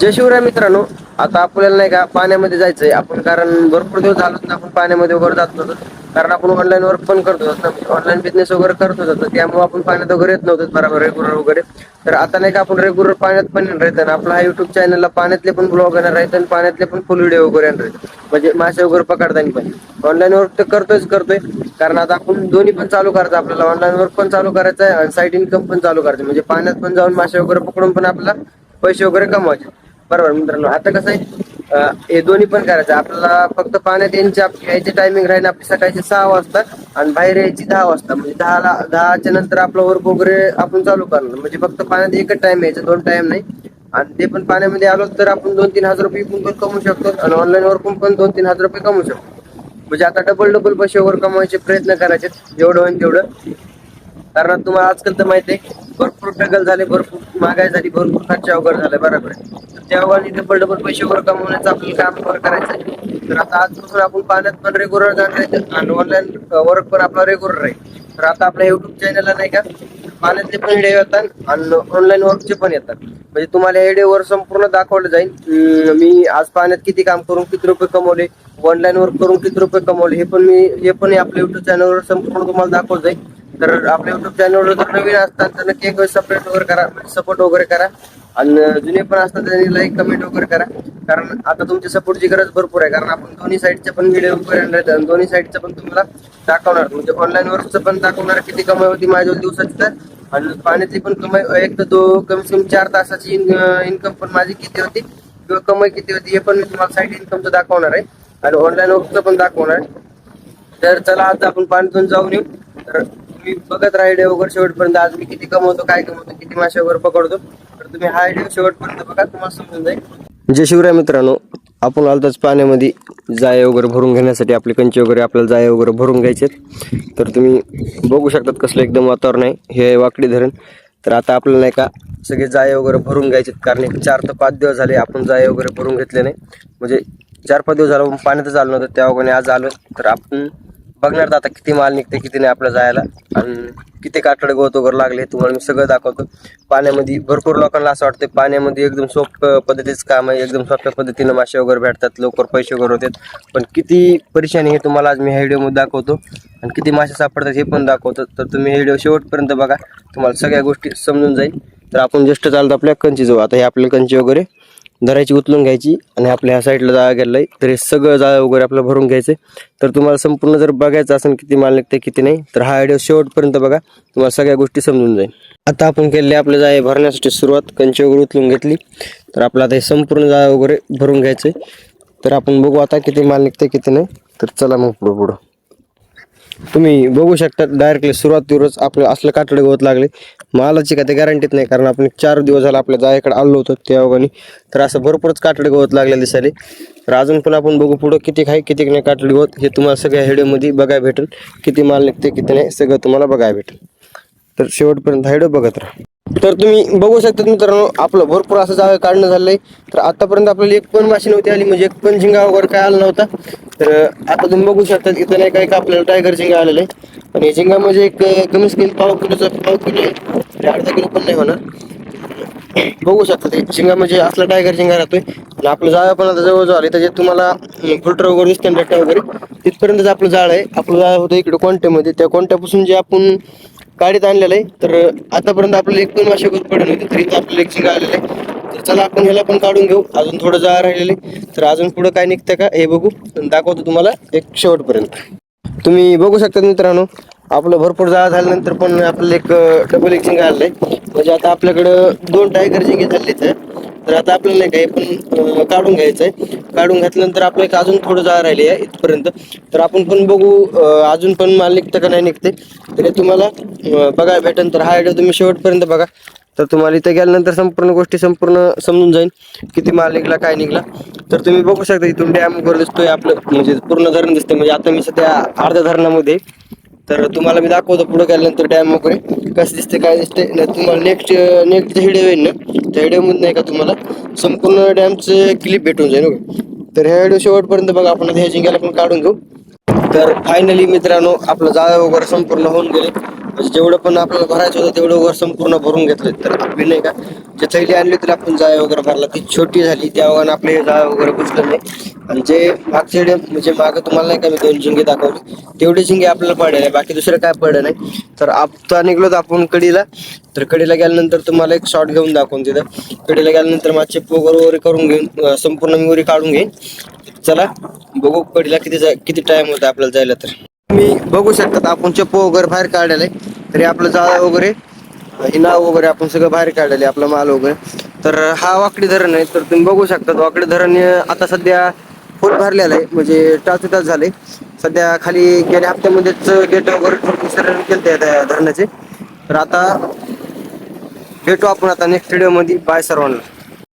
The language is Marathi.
जय शिवराय मित्रांनो. आता आपल्याला नाही का पाण्यामध्ये जायचंय. आपण कारण भरपूर दिवस झालो ना आपण पाण्यामध्ये वगैरे जात नव्हतो. कारण आपण ऑनलाईन वर्क पण करतो ऑनलाईन बिझनेस वगैरे करतो होतो त्यामुळे आपण पाण्यात वगैरे येत नव्हतो बरोबर रेग्युलर वगैरे. तर आता नाही का आपण रेग्युलर पाण्यात पण येणार आहेत आणि आपला हा युट्यूब चॅनलला पाण्यातले पण ब्लॉग येणार आहेत आणि पाण्यातले पण फुल व्हिडिओ वगैरे येणार आहेत. म्हणजे मासे वगैरे पकडताना पण. ऑनलाईन वर्क तर करतोयच करतोय. कारण आता आपण दोन्ही पण चालू करायचं. आपल्याला ऑनलाईन वर्क पण चालू करायचं आहे आणि साईड इन्कम पण चालू करायचं. म्हणजे पाण्यात पण जाऊन मासे वगैरे पकडून पण आपल्याला पैसे वगैरे कमवायचे. बरोबर मित्रांनो. आता कसं आहे अं, हे दोन्ही पण करायचं. आपल्याला फक्त पाण्यात यांची आप- यायची टायमिंग राहील आपली सकाळची सहा वाजता आणि बाहेर यायची दहा वाजता. म्हणजे दहाला दहाच्या नंतर आपलं वर्क वगैरे आपण चालू करणार. म्हणजे फक्त पाण्यात एकच टाइम यायचं दोन टाइम नाही. आणि ते पण पाण्यामध्ये आलो तर आपण दोन तीन हजार रुपये पण कमवू शकतो. आणि ऑनलाईन वर्क पण दोन तीन हजार रुपये कमवू शकतो. म्हणजे आता डबल डबल पैसे वर कमवायचे प्रयत्न करायचे. जेवढं होईल तेवढं. कारण तुम्हाला आजकाल तर माहिती आहे भरपूर टगल झाले भरपूर महागाई झाली भरपूर खर्च अवघड झाले बरोबर. आहे तर डबल डबल पैसे वर कमवण्याचं आपल्याला काम वर करायचं आहे. तर आता आजपासून आपण पाण्यात पण रेग्युलर जाणार आणि ऑनलाईन वर्क पण आपला रेग्युलर राहील तर आता आपल्या युट्यूब चॅनलला नाही का पाण्यातले पण व्हिडिओ येतात आणि ऑनलाईन वर्कचे पण येतात. म्हणजे तुम्हाला या व्हिडिओवर संपूर्ण दाखवलं जाईल. मी आज पाण्यात किती काम करून किती रुपये कमवले ऑनलाईन वर्क करून किती रुपये कमवले हे पण मी हे पण आपल्या युट्यूब चॅनलवर संपूर्ण तुम्हाला दाखवलं जाईल. तर आपल्या युट्यूब चॅनलवर जर नवीन असतात त्यांना केक एक सबस्क्राईब वगैरे करा. म्हणजे सपोर्ट वगैरे करा. आणि जुने पण असतात त्यांनी लाईक कमेंट वगैरे करा. कारण आता तुमच्या सपोर्टची गरज भरपूर आहे. कारण आपण दोन्ही साईडचे पण व्हिडिओ वगैरे आणले आहेत आणि दोन्ही साईडचं पण तुम्हाला दाखवणार. म्हणजे ऑनलाईन वर्कचं पण दाखवणार किती कमाई होती माझ्या दिवसाची तर. आणि पाण्याची पण कमाई एक तर दो कमी कमी चार तासाची इन्कम पण माझी किती होती? किंवा कमाई किती होती? हे पण मी तुम्हाला साईड इन्कमचं दाखवणार आहे. आणि ऑनलाईन वर्कचं पण दाखवणार आहे. तर चला आता आपण पाण्यातून जाऊन येऊ. तर तुम्ही बघत राहा व्हिडिओ वगैरे शेवटपर्यंत. आज मी किती कमवतो काय कमवतो किती मासे वगैरे पकडतो. तर तुम्ही हा व्हिडिओ शेवटपर्यंत बघा तुम्हाला समजून जाईल. जय शिवराय मित्रांनो. आपण आलताच पाण्यामध्ये जाळे वगैरे भरून घेण्यासाठी आपले कंचे वगैरे आपल्याला जाळे वगैरे भरून घ्यायचे तर तुम्ही बघू शकतात कसलं एकदम वातावरण आहे. हे आहे वाकडी धरण. तर आता आपल्याला नाही का सगळे जाळे वगैरे भरून घ्यायचे कारण एक चार ते पाच दिवस झाले आपण जाळे वगैरे भरून घेतले नाही. म्हणजे चार पाच दिवस झालं पाण्यातच आलो नव्हतं. त्या वगैरे आज आलो तर आपण बघणार तर आता किती माल निघते किती नाही आपलं जायला. आणि किती काटडे गवत वगैरे लागले तुम्हाला मी सगळं दाखवतो. पाण्यामध्ये भरपूर लोकांना असं वाटतं पाण्यामध्ये एकदम सोपं पद्धतीचं काम आहे एकदम सोप्या पद्धतीनं मासे वगैरे भेटतात लवकर पैसे वगैरे होतात. पण किती परेशानी हे तुम्हाला आज मी ह्या व्हिडिओमध्ये दाखवतो. आणि किती मासे सापडतात हे पण दाखवतो. तर तुम्ही हे व्हिडिओ शेवटपर्यंत बघा. तुम्हाला सगळ्या गोष्टी समजून जाईल. तर आपण जस्ट चालतो आपल्या कंची जाऊ आता हे आपल्या कंची वगैरे धरायची उचलून घ्यायची आणि आपल्या ह्या साईडला जाळा गेलेला आहे. तर हे सगळं जाळं वगैरे आपलं भरून घ्यायचं तर तुम्हाला संपूर्ण जर बघायचं असेल किती माल निघते किती नाही तर हा आयडिओ शेवटपर्यंत बघा. तुम्हाला सगळ्या गोष्टी समजून जाईल. आता आपण केले आपलं जाळे भरण्यासाठी सुरुवात कंची वगैरे उचलून घेतली. तर आपलं आता हे संपूर्ण जाळं वगैरे भरून घ्यायचं तर आपण बघू आता किती माल निघते किती नाही. तर चला मग पुढं पुढं. तुम्ही बघू शकता डायरेक्टली सुरुवातीवरच आपलं असलं कातडे गवत लागले. मालाची काय ते गॅरंटीत नाही. कारण आपण चार दिवस झाला आपल्या जायकडे आलो होतो त्या वगाने तर असं भरपूरच कातडे गवत लागले दिसाले तर अजून पण आपण बघू पुढं किती खाय किती नाही कातडे गवत. हे तुम्हाला सगळ्या व्हिडिओमध्ये बघायला भेटेल. किती माल निघते किती नाही सगळं तुम्हाला बघायला भेटेल. तर शेवटपर्यंत हा व्हिडिओ बघत राहा. तर तुम्ही बघू शकता मित्रांनो आपलं भरपूर असं जागा काढणं झालंय. तर आतापर्यंत आपल्याला एक पण माशी नव्हती आली म्हणजे एक पण झिंगा वगैरे काय आला नव्हता. तर आता तुम्ही बघू शकता इथं नाही काय का आपल्याला टायगर झिंगा आलेला आहे. आणि हे झिंगा म्हणजे एक कमीच कमी पाव किलोचा पाव किलो आहे. म्हणजे अर्धा किलो पण नाही होणार. बघू शकता झिंगा म्हणजे असला टायगर झिंगा राहतोय. आणि आपलं जाळं पण आता जवळ आले त्याच्यात तुम्हाला फिल्टर वगैरे दिसते डट्टा वगैरे तिथपर्यंतच आपलं जाळ आहे. आपलं जाळ होतं इकडे कोणत्यामध्ये त्या कोणत्यापासून जे आपण गाडीत आणलेलं आहे. तर आतापर्यंत आपल्याला एक दोन मासे पडले होते तरी आपल्याला एक झिंगा आलेला आहे. तर चला आपण ह्याला पण काढून घेऊ. अजून थोडं जा राहिलेलं आहे. तर अजून पुढं काय निघतं का हे बघू. दाखवतो तुम्हाला एक शेवटपर्यंत. तुम्ही बघू शकता मित्रांनो आपलं भरपूर जाळा झाल्यानंतर पण आपल्याला एक डबल एक झिंगा आलेलं आहे. म्हणजे आता आपल्याकडं दोन टायगर झिंगे झालेच आहे तर आता आपल्याला नाही काय पण काढून घ्यायचं आहे काढून घेतल्यानंतर आपलं एक अजून थोडं जाळं राहिले आहे इथपर्यंत. तर आपण पण बघू अजून पण माल निघतं का नाही निघते तर हे तुम्हाला बघायला भेटेल. तर हा व्हिडिओ तुम्ही शेवटपर्यंत बघा. तर तुम्हाला इथं गेल्यानंतर संपूर्ण गोष्टी संपूर्ण समजून जाईल किती माल निघला काय निघला. तर तुम्ही बघू शकता इथून डॅम वगैरे दिसतोय आपलं. म्हणजे पूर्ण धरण दिसतंय. म्हणजे आता मी सध्या अर्ध्या धरणामध्ये तर तुम्हाला मी दाखवतो पुढे गेल्यानंतर डॅम वगैरे. कसं दिसते काय दिसते नाही तुम्हाला नेक्स्ट नेक्स्ट व्हिडिओ येईल ना त्या व्हिडिओमध्ये नाही का तुम्हाला संपूर्ण डॅमचं क्लिप भेटून जाईल तर ह्या व्हिडिओ शेवटपर्यंत बघा आपण आता ह्या पण काढून घेऊ. तर फायनली मित्रांनो आपलं जाळं वगैरे संपूर्ण होऊन गेले. म्हणजे जेवढं पण आपल्याला भरायचं होतं तेवढं वर संपूर्ण भरून घेतलं तर आपली नाही का जे थैली आणली तर आपण जाय वगैरे भरला ती छोटी झाली त्यावर आपले जाळ वगैरे पुसलं नाही. आणि जे मागचे म्हणजे मागं तुम्हाला नाही का मी दोन झिंगे दाखवले तेवढे झिंगे आपल्याला पडले बाकी दुसरं काय पडलं नाही. तर आता निघलो तर आपण कडीला तर कडीला गेल्यानंतर तुम्हाला एक शॉट घेऊन दाखवून तिथं कडीला गेल्यानंतर माझे पोगर वगैरे वगैरे करून घेईन संपूर्ण मी वगैरे काढून घेईन. चला बघू कडीला किती जा किती टाइम होता आपल्याला जायला तर. मी बघू शकतात आपण चप्पू वगैरे बाहेर काढायला आहे तरी आपलं जाळं वगैरे हे नाव वगैरे आपण सगळं बाहेर काढलेलं आपला माल वगैरे. तर हा वाकडी धरण आहे तर तुम्ही बघू शकता वाकडी धरण आता सध्या फुल भरलेलं आहे म्हणजे टाच तास झाले. सध्या खाली गेल्या हप्त्यामध्येच गेट वगैरे विसर्जन केलं त्या धरणाचे. तर आता भेटू आपण आता नेक्स्ट व्हिडिओमध्ये बाय सर्वांना.